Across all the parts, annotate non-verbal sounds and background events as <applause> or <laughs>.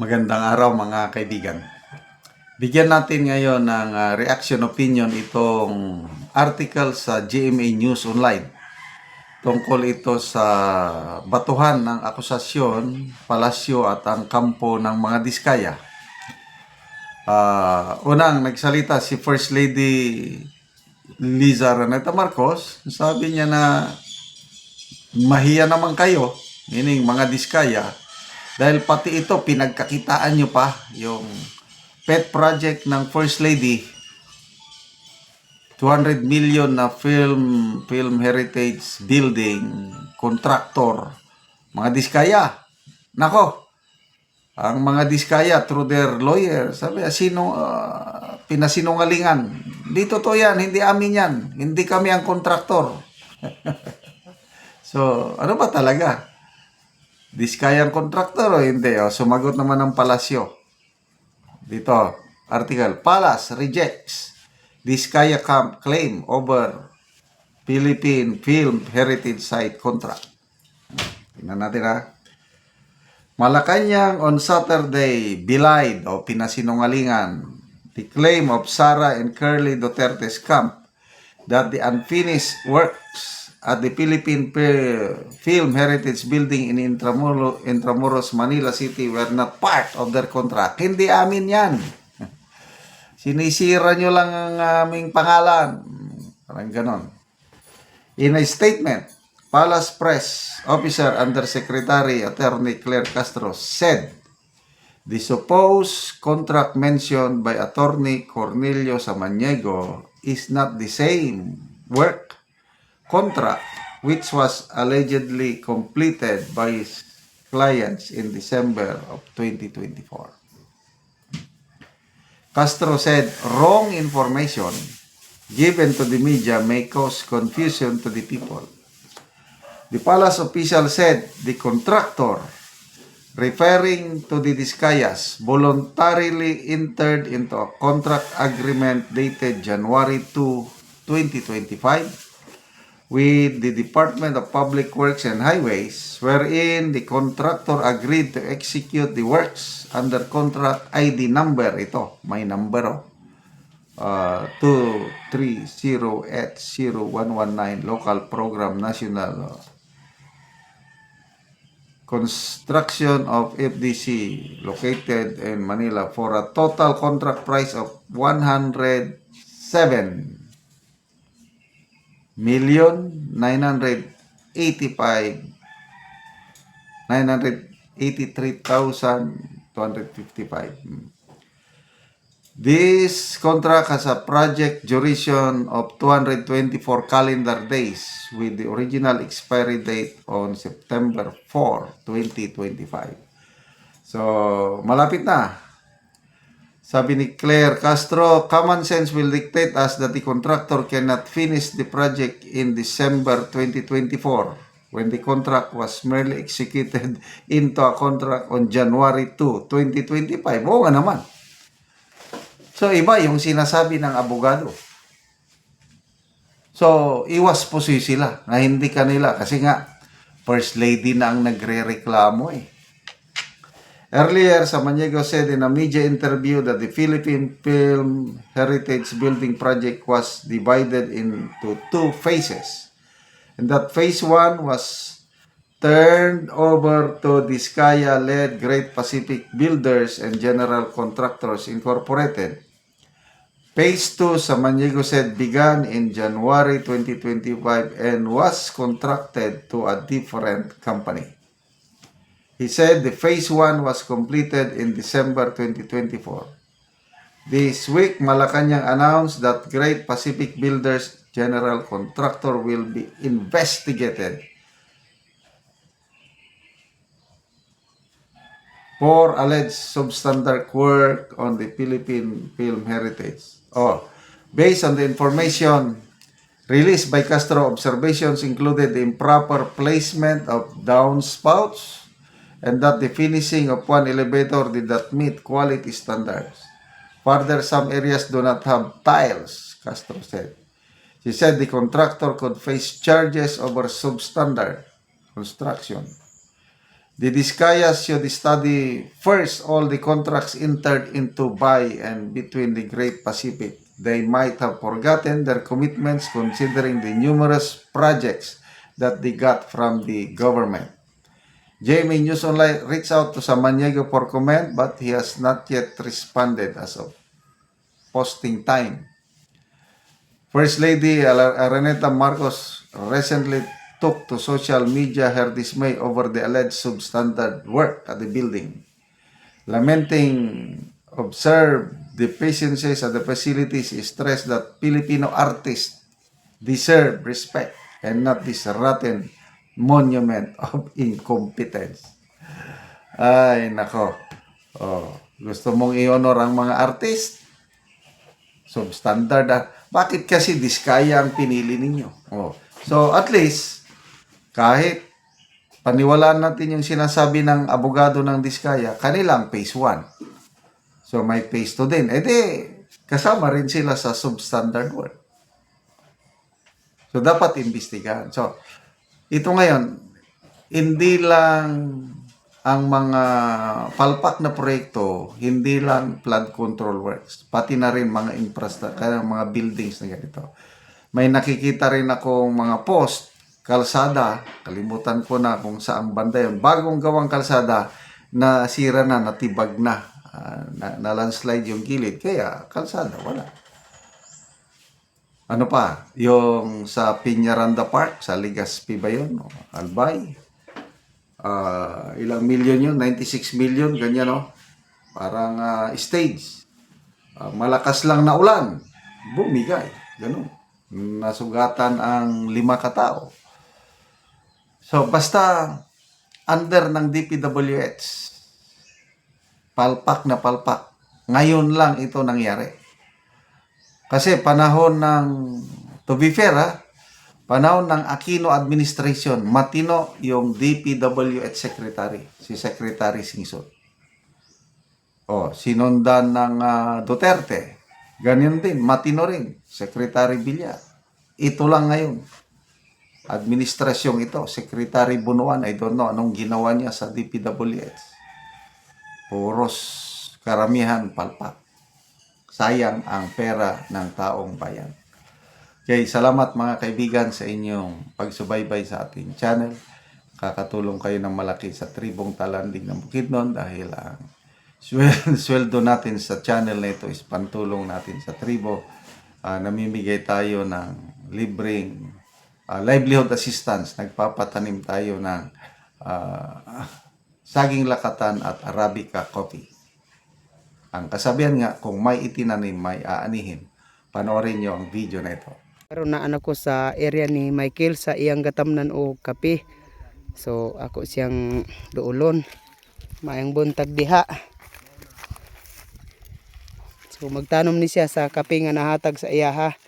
Magandang araw mga kaibigan. Bigyan natin ngayon ng ah, reaction opinion itong article sa GMA News Online. Tungkol ito sa batuhan ng akusasyon, palasyo at ang kampo ng mga diskaya. Ah, unang nagsalita si First Lady Liza Raneta Marcos. Sabi niya na mahiya naman kayo, meaning mga diskaya, dahil pati ito, pinagkakitaan nyo pa yung pet project ng First Lady. 200 million na film film heritage building contractor. Mga diskaya. Nako ang mga diskaya through their lawyer sabi sino ah, pinasinungalingan? Dito to yan hindi amin yan. Hindi kami ang kontraktor <laughs> so ano ba talaga Diskayang kontraktor o hindi? O, sumagot naman ng palasyo. Dito, article. Palace rejects Diskaya camp claim over Philippine Film Heritage Site contract. Tingnan natin ha. Malacanang on Saturday belied o pinasinungalingan the claim of Sara and Curly Duterte's camp that the unfinished works at the Philippine Film Heritage Building in Intramuros, Intramuros, Manila City were not part of their contract. Hindi amin yan. <laughs> Sinisira nyo lang ang aming pangalan. Parang ganon. In a statement, Palace Press Officer Undersecretary Attorney Claire Castro said the supposed contract mentioned by Attorney Cornelio Samaniego is not the same work contract which was allegedly completed by his clients in December of 2024. Castro said wrong information given to the media may cause confusion to the people. The palace official said the contractor, referring to the Discayas, voluntarily entered into a contract agreement dated January 2, 2025 with the Department of Public Works and Highways wherein the contractor agreed to execute the works under contract ID number ito may number oh uh, 2308119 local program national uh, construction of FDC located in Manila for a total contract price of 107 million 985 983,255 This contract has a project duration of 224 calendar days with the original expiry date on September 4, 2025. So, malapit na. Sabi ni Claire Castro, common sense will dictate us that the contractor cannot finish the project in December 2024 when the contract was merely executed <laughs> into a contract on January 2, 2025. Oo nga naman. So, iba yung sinasabi ng abogado. So, iwas po si sila na hindi kanila kasi nga, First Lady na ang nagre-reklamo eh. Earlier, Samaniego said in a media interview that the Philippine Film Heritage Building Project was divided into two phases. And that phase one was turned over to Diskaya-led Great Pacific Builders and General Contractors Incorporated. Phase 2, Samaniego said, began in January 2025 and was contracted to a different company. He said the phase 1 was completed in December 2024. This week, Malacanang announced that Great Pacific Builders General Contractor will be investigated for alleged substandard work on the Philippine film heritage. Oh, based on the information released by Castro, observations included the improper placement of downspouts and that the finishing of one elevator did not meet quality standards. Further, some areas do not have tiles, Castro said. She said the contractor could face charges over substandard construction. The Discayas should study first all the contracts entered into by and between the Great Pacific. They might have forgotten their commitments considering the numerous projects that they got from the government. Jamie News Online reached out to Samaniego for comment but he has not yet responded as of posting time. First Lady Araneta Marcos recently took to social media her dismay over the alleged substandard work at the building. Lamenting observed deficiencies at the facilities, stressed that Filipino artists deserve respect and not this rotten monument of incompetence. Ay, nako. Oh, gusto mong i-honor ang mga artist? Substandard ah. Bakit kasi diskaya ang pinili ninyo? Oh. So, at least, kahit paniwalaan natin yung sinasabi ng abogado ng diskaya, kanilang phase 1. So, may phase 2 din. E di, kasama rin sila sa substandard work. So, dapat imbestigahan. So, ito ngayon, hindi lang ang mga palpak na proyekto, hindi lang flood control works, pati na rin mga infrastructure, mga buildings na ganito. May nakikita rin akong mga post, kalsada, kalimutan ko na kung saang banda yun, bagong gawang kalsada na sira na, natibag na, ah, na, na landslide yung gilid, kaya kalsada, wala. Ano pa? Yung sa Piñaranda Park, sa Legazpi ba yun? Albay. Ah, ilang million yun? 96 million, ganyan no? Parang ah, stage. Ah, malakas lang na ulan. Bumigay. Ganun. Nasugatan ang lima katao. So, basta under ng DPWH, palpak na palpak. Ngayon lang ito nangyari. Kasi panahon ng, to be fair ha, panahon ng Aquino administration, matino yung DPWH secretary, si Secretary Singson. O, sinundan ng ah, Duterte. Ganyan din, matino rin, Secretary Villar. Ito lang ngayon. Administrasyong ito, Secretary Bunuan, I don't know anong ginawa niya sa DPWH. Puros karamihan palpak sayang ang pera ng taong bayan. Okay, salamat mga kaibigan sa inyong pagsubaybay sa ating channel. Kakatulong kayo ng malaki sa tribong talanding ng Bukidnon dahil ang swel- <laughs> sweldo natin sa channel na ito is pantulong natin sa tribo. Ah, namimigay tayo ng libreng ah, livelihood assistance. Nagpapatanim tayo ng ah, saging lakatan at Arabica coffee. Ang kasabihan nga, kung may itinanim, may aanihin. Panoorin nyo ang video na ito. Karon na anak ko sa area ni Michael sa iyang gatamnan o kape. So ako siyang duulon. Maayong buntag diha. So magtanom ni siya sa kape nga nahatag sa iya ha.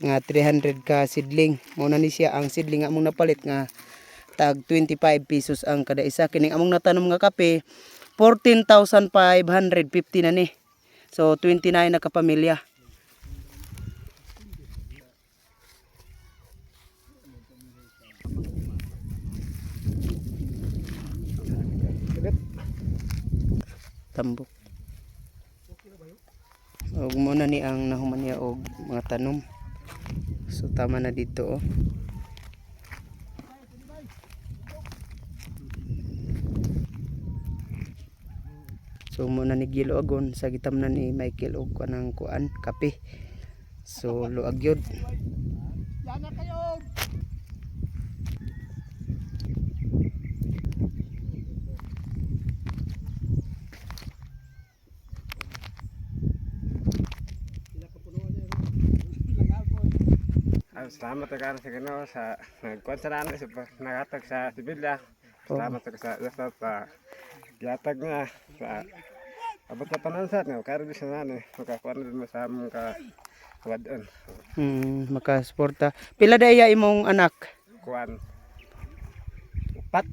Nga 300 ka sidling. Muna ni siya ang sidling among napalit nga tag 25 pesos ang kada isa. Kining among natanom nga kape 14,550 na ni. So 29 na kapamilya. tambok. Og muna ni ang nahuman niya og mga tanom. So tama na dito oh. So muna ni Gilo agon sa gitamnan ni Michael og kanang kuan kape. So luag yun. Ah, salamat ako sa Ginoo sa nagkuhan sa namin sa nagatag sa Sibilya. Salamat ako sa sa gihatag nga sa abot na panansat nga karo di sa nani makakuha na din sa among ka wadon Hmm, makasuporta. Pila daya imong anak? kuan upat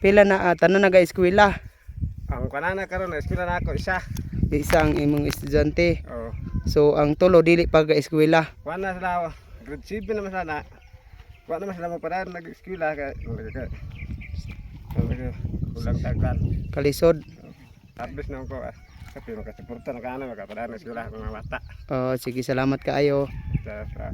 Pila na uh, tanan naga-eskwela? ang kanana karon na eskwela na ako isa Isang imong estudyante. oh So ang tulo dili pa ga-eskwela. kuan na sila grade 7 naman sana kuan naman sila magpadaan nag eskwela ka ulang taglan. Kalisod. Tapos na ko. Kasi makasuporta na ka na, makapadaan na sila mga bata. Oh, sige, salamat kaayo. Sa, sa